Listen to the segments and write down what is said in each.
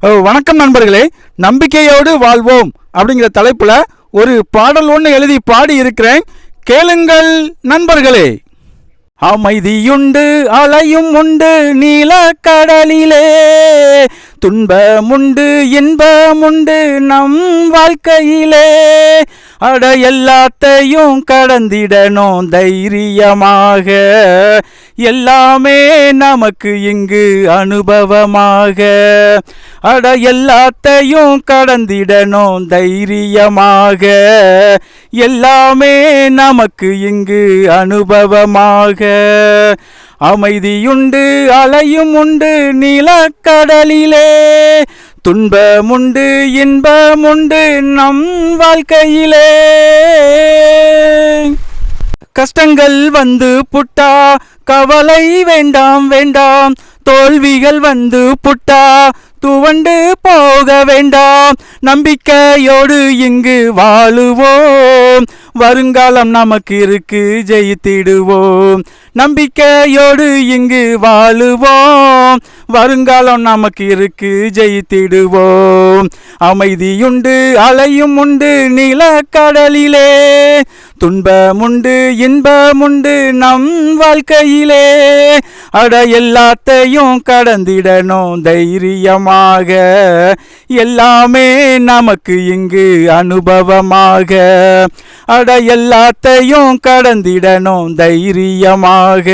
வணக்கம் நண்பர்களே. நம்பிக்கையோடு வாழ்வோம் அப்படிங்கிற தலைப்புல ஒரு பாடல் ஒன்று எழுதி பாடி இருக்கிறேன் கேளுங்கள் நண்பர்களே. அமைதியுண்டு அலையும் உண்டு நீல கடலிலே துன்பமுண்டு இன்பமுண்டு நம் வாழ்க்கையிலே. அட எல்லாத்தையும் கடந்திடணும் தைரியமாக. எல்லாமே நமக்கு இங்கு அனுபவமாக. அட எல்லாத்தையும் கடந்திடணும் தைரியமாக. எல்லாமே நமக்கு இங்கு அனுபவமாக. அமைதியுண்டு அலையும் உண்டு நிலக்கடலிலே. துன்பமுண்டு இன்பமுண்டு நம் வாழ்க்கையிலே. கஷ்டங்கள் வந்து புட்டா கவலை வேண்டாம் வேண்டாம். தோல்விகள் வந்து புட்டா துவண்டு போக வேண்டாம். நம்பிக்கையோடு இங்கு வாழுவோம். வருங்காலம் நமக்கு இருக்கு ஜெயித்திடுவோம். நம்பிக்கையோடு இங்கு வாழுவோம். வருங்காலம் நமக்கு இருக்கு ஜெயித்திடுவோம். அமைதியுண்டு அலையும் உண்டு நிலக்கடலிலே. துன்பமுண்டு இன்பமுண்டு நம் வாழ்க்கையிலே. அட எல்லாத்தையும் கடந்திடணும் தைரியமாக. எல்லாமே நமக்கு இங்கு அனுபவமாக. அட எல்லாத்தையும் கடந்திடணும் தைரியமாக.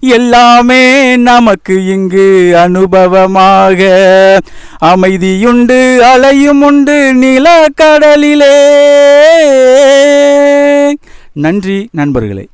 எல்லாமே நமக்கு இங்கு அனுபவமாக. அமைதியுண்டு அலையும் உண்டு நிலக்கடலிலே. நன்றி நண்பர்களே.